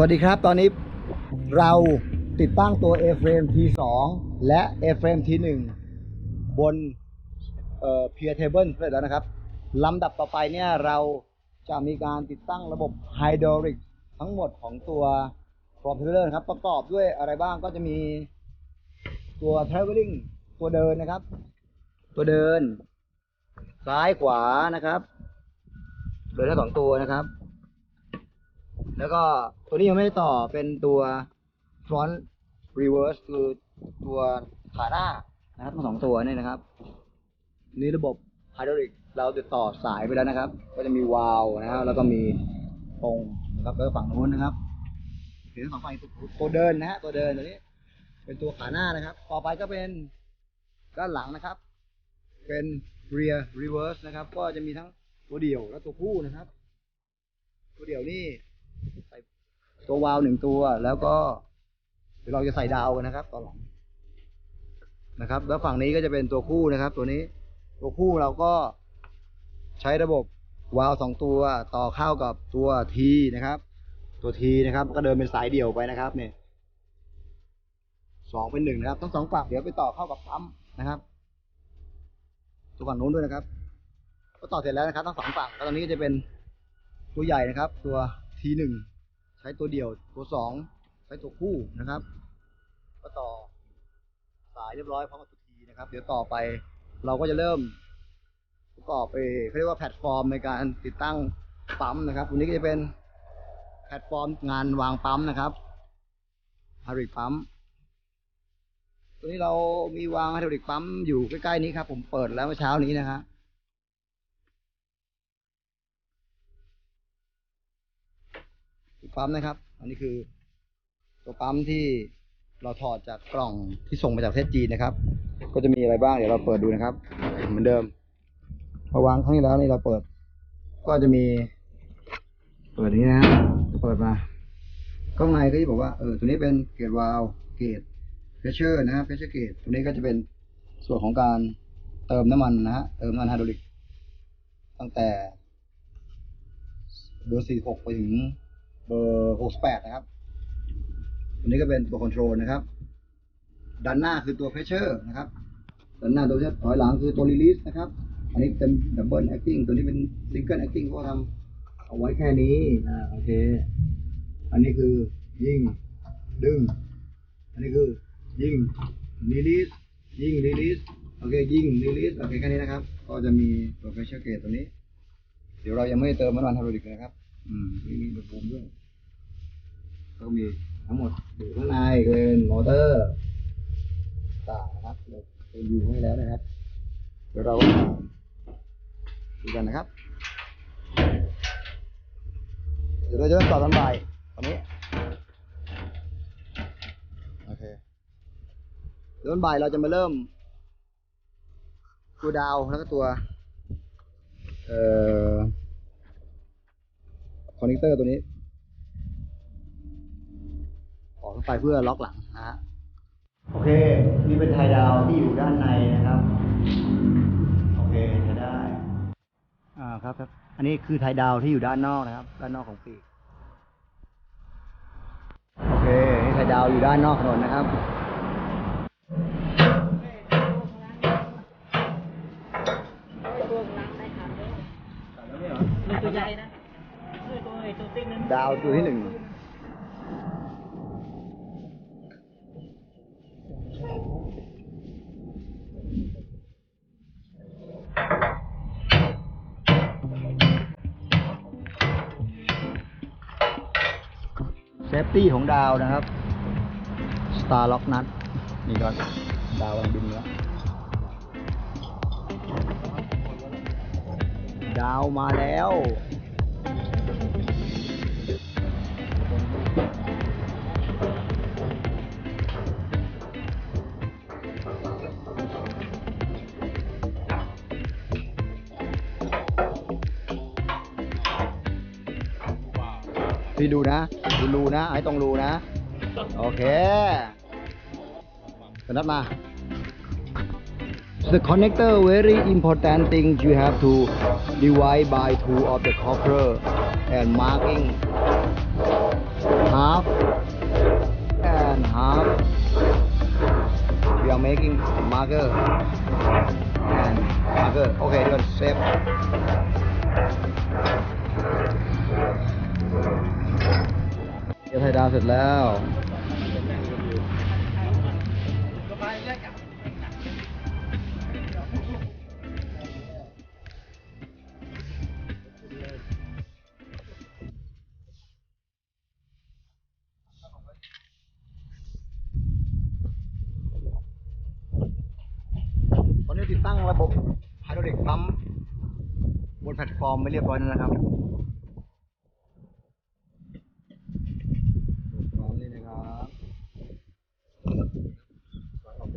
วัสดีครับตอนนี้เราติดตั้งตัว A-frame T2 และ A-frame T1 บนเอ่อ Pier Table เสร็จแล้วนะครับลำดับต่อไปเนี่ยเราจะมีการติดตั้งระบบไฮดรอลิกทั้งหมดของตัว From Trailer นครับ ประกอบด้วยอะไรบ้างก็จะมีตัว Traveling ตัวเดินนะครับ ตัวเดิน ซ้ายขวานะครับ เดินทั้งสองตัวนะครับ แล้วก็ตัวนี้ยังไม่ได้ต่อเป็นตัว front reverse คือตัวขาหน้านะครับทั้งสองตัวนี่นะครับ นี่ระบบไฮดรอลิกเราติดต่อสายไปแล้วนะครับ ก็จะมีวาล์วนะครับแล้วก็มีตรงนะครับแล้วก็ฝั่งนู้นนะครับถึงฝั่งฝั่งตัวตัวเดินนะฮะตัวเดินตัวนี้ เป็นตัวขาหน้านะครับ ต่อไปก็เป็นด้านหลังนะครับ เป็น rear reverse นะครับ ก็จะมีทั้งตัวเดี่ยวและตัวคู่นะครับ ตัวเดี่ยวนี่ ใส่ตัววาล์วหนึ่งตัว แล้วก็เดี๋ยวเราจะใส่ดาวกันนะครับตอนหลังนะครับ แล้วฝั่งนี้ก็จะเป็นตัวคู่นะครับ ตัวนี้ตัวคู่เราก็ใช้ระบบวาล์วสองตัวต่อเข้ากับตัวทีนะครับ ตัวทีนะครับ ก็เดินเป็นสายเดี่ยวไปนะครับเนี่ยสองเป็นหนึ่งนะครับทั้งสองฝั่งเดี๋ยวไปต่อเข้ากับปั๊มนะครับตัวฝั่งนู้นด้วยนะครับ ก็ต่อเสร็จแล้วนะครับทั้งสองฝั่งแล้วตอนนี้ก็จะเป็นตัวใหญ่นะครับ ตัว ทีหนึ่งใช้ตัวเดี่ยวตัวสองใช้ตัวคู่นะครับ ก็ต่อสายเรียบร้อยพร้อมกับตัวทีนะครับ เดี๋ยวต่อไปเราก็จะเริ่มประกอบไปเขาเรียกว่าแพลตฟอร์มในการติดตั้งปั๊มนะครับตัวนี้ก็จะเป็นแพลตฟอร์มงานวางปั๊มนะครับฮาริกปั๊มตัวนี้เรามีวางไฮดรอลิกปั๊มอยู่ใกล้ๆนี้ครับ ผมเปิดแล้วเมื่อเช้านี้นะฮะ ปั๊มนะครับ อันนี้คือ ตัวปั๊มที่เราถอดจากกล่องที่ส่งมาจากประเทศจีนนะครับ ก็จะมีอะไรบ้างเดี๋ยวเราเปิดดูนะครับ เหมือนเดิมพอวางครั้งที่แล้วนี่เราเปิด ก็จะมี เปิดนี้นะฮะเปิดมาข้างในก็จะบอกว่าเออตัวนี้เป็นเกรดวาลเกรดเพชเชอร์นะฮะเพชเชอร์เกตตัวนี้ก็จะเป็นส่วนของการเติมน้ำมันนะฮะเติมน้ำมันไฮดรอลิกตั้งแต่เบอร์46ไปถึง เบอร์68นะครับ ตัวนี้ก็เป็นตัวคอนโทรลนะครับ ด้านหน้าคือตัวเพชเชอร์นะครับ ด้านหน้าตัวเชอร์ถอยหลังคือตัวรีลีสนะครับ อันนี้เป็นดับเบิลแอคติ้งตัวนี้เป็นซิงเกิลแอคติ้งเขาทำเอาไว้แค่นี้อ่าโอเค อันนี้คือยิงดึง อันนี้คือยิงรีลีสยิงรีลีสโอเคยิงรีลีสโอเคแค่นี้นะครับ ก็จะมีตัวเพชเชอร์เกตตัวนี้ เดี๋ยวเรายังไม่เติมน้ำมันไฮดรอลิกนะครับ อืมมีมีระบบด้วย ก็มีทั้งหมดอยู่ข้างในเป็นมอเตอร์ต่างนะครับเราอยู่ให้แล้วนะครับเดี๋ยวเรามาดูกันนะครับ เดี๋ยวเราจะเริ่มต่อตอนบ่ายตอนนี้โอเคเดี๋ยวตอนบ่ายเราจะมาเริ่ม ตัวดาวแล้วก็ตัวเอ่อคอนเนคเตอร์ตัวนี้ ออกเข้าไปเพื่อล็อกหลังนะฮะโอเค นี่เป็นไทยดาวที่อยู่ด้านในนะครับ โอเคจะได้ อ่าครับครับ อันนี้คือไทยดาวที่อยู่ด้านนอกนะครับ ด้านนอกของปีก โอเค นี่ไทยดาวอยู่ด้านนอกถนนนะครับมันตัวใหญ่นะเออตัวไอ้ตัวติ๊กนั้นดาวตัวที่หนึ่ง ตี้ของดาวนะครับ Star Lock นัทนี่ก็ดาวกำลังบินแล้วดาวมาแล้ว พี่ดูนะคุณรูนะไอ้ตรงรูนะ โอเคสนับมา The connector very important thing you have to divide by two of the copper and marking half and half we are making marker and marker okay don't save ดาวเสร็จแล้วตอนนี้ติดตั้งระบบไฮดรอลิกปั๊มบนแพลตฟอร์มไม่เรียบร้อยแล้วนะครับ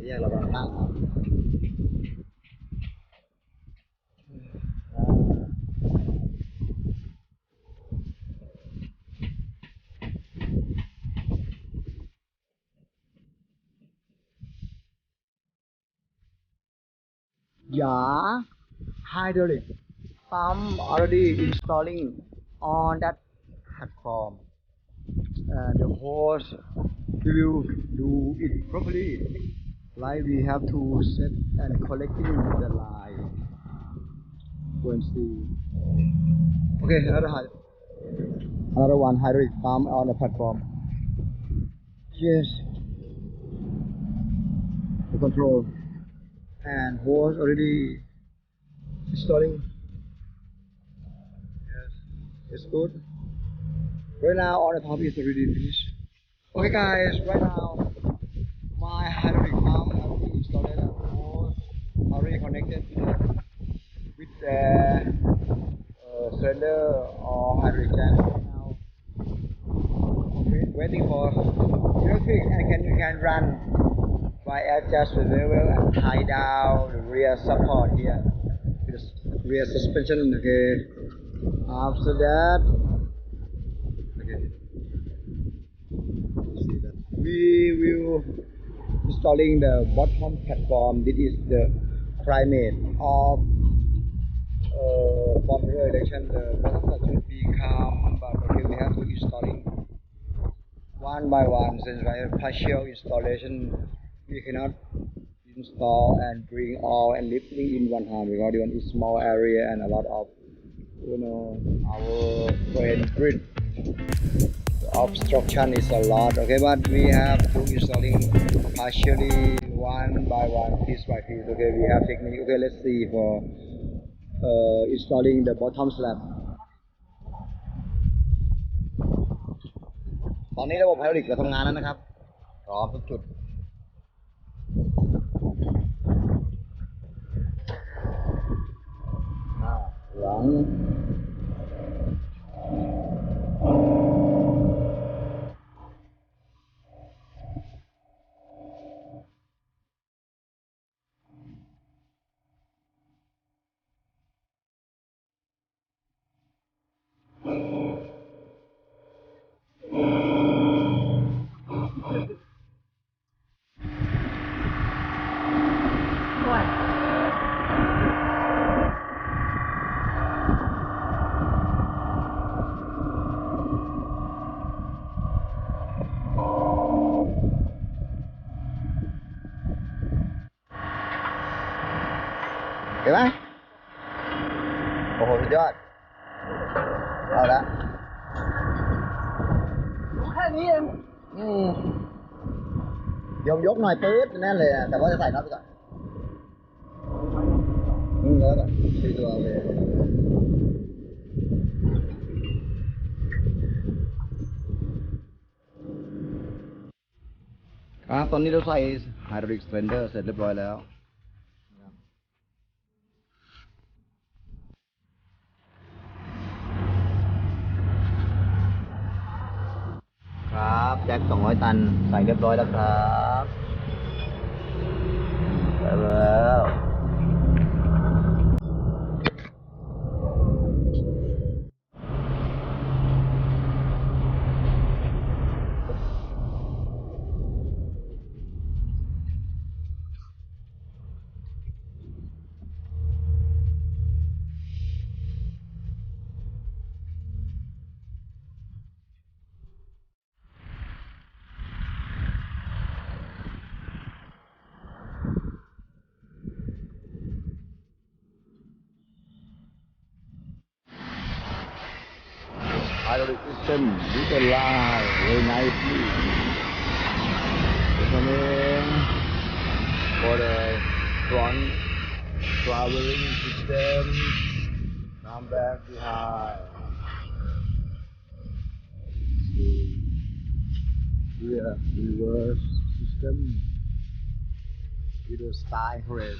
แยกระหว่างตั้งครับอย่า hydraulic pump already installing on that platform. And the hose we will do it properly. like we have to set and collecting the line. Go and see. Okay, another another one hydraulic pump on the platform. Yes. The control and hose already installing. Yes, it's good. Right now, all the top is already finished. Okay, guys, right now, my hydraulic pump already installed and hose already connected the uh. Now, wait, waiting for can run adjust the level and tie down the rear support here. The rear suspension okay. After that okay. We will installing the bottom platform. This is the climate of uh, from the direction the bottom side should be calm but okay we have to installing one by one since I have partial installation we cannot install and bring all and lifting in one hand. Because one is small area and a lot of you know our brain grid. Obstruction is a lot okay but we have to installing partially one by one piece by piece okay we have technique. Okay let's see for uh, installing the bottom slab ตอนนี้ระบบไฮดรอลิกเราทำงานแล้วนะครับ พร้อมทุกจุดหน้าหลัง โอ้ย เห็นไหมโอ้โหสุดยอด เอาละ แค่นี้เอง อืม ยมยกหน่อยปื๊ดแน่นเลยอะแต่ว่าจะใส่น็อตไปก่อนอืมแล้วก็ตีตัวเอเคครับตอนนี้เราใส่ไฮดรอลิกสเ e นเดอร์เสร็จเรียบร้อยแล้ว ครับแจ็ค200ตัน ใส่เรียบร้อยแล้วครับไปแล้ว system utilize very nicely. For the front traveling system. Come back behind. Reverse system with a style race.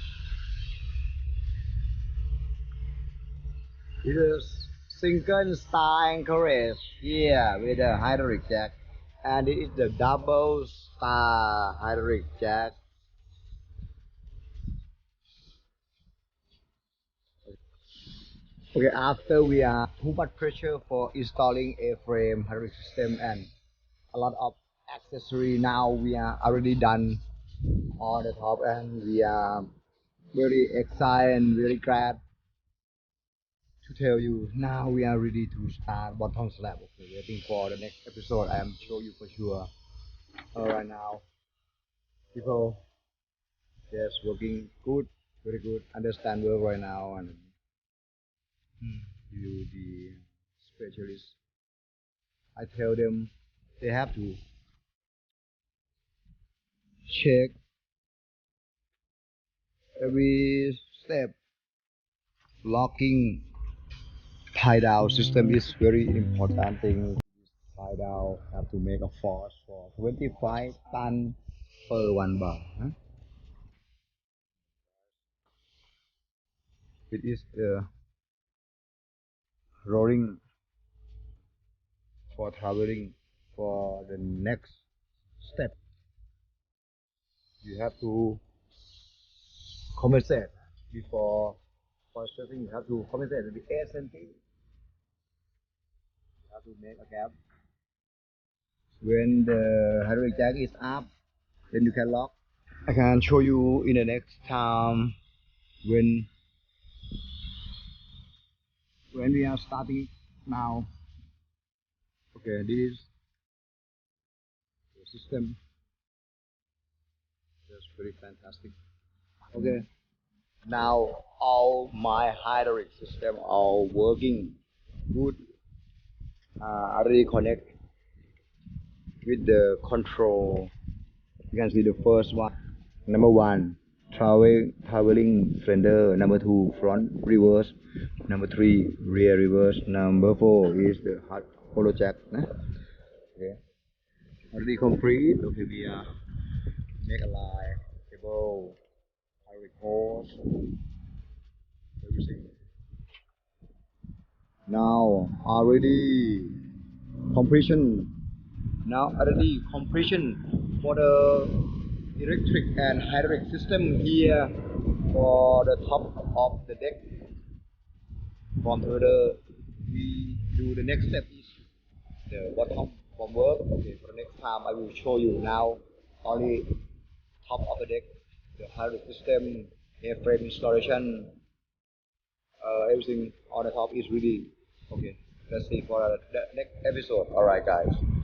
It is single style encourage here with a hydraulic jack. And it is the double star hydraulic jack. Okay after we are too much pressure for installing a frame hydraulic system and a lot of accessory now we are already done on the top and we are very excited and very glad to tell you now we are ready to start bottom slab. Okay, waiting for the next episode. I am show you for sure. All right now, people, yes, working good, very good. Understand well right now and hmm, you the specialist. I tell them they have to check every step locking down system is very important thing. Down have to make a force for 25 ton per one bar huh? it is uh, the rolling for traveling for the next step. You have to compensate before for stepping you have to compensate with 8 centimeters you have to make a gap when the hydraulic jack is up then you can lock. I can show you in the next time when when we are starting now. Okay this is the system. That's pretty fantastic. Okay now all my hydraulic system are working. Good uh, already connect with the control you can see the first one. Number one travel traveling fender number two front reverse. Number three rear reverse. Number four is the hot hollow jack nah? okay. Already complete. Okay we are make a line cable hydraulic hose everything now already completion. Now already completion for the electric and hydraulic system here for the top of the deck. From further we do the next step is the bottom from work. Okay for the next time I will show you now only top of the deck the hydraulic system airframe installation. Uh, everything on the top is ready okay let's see for the next episode. All right guys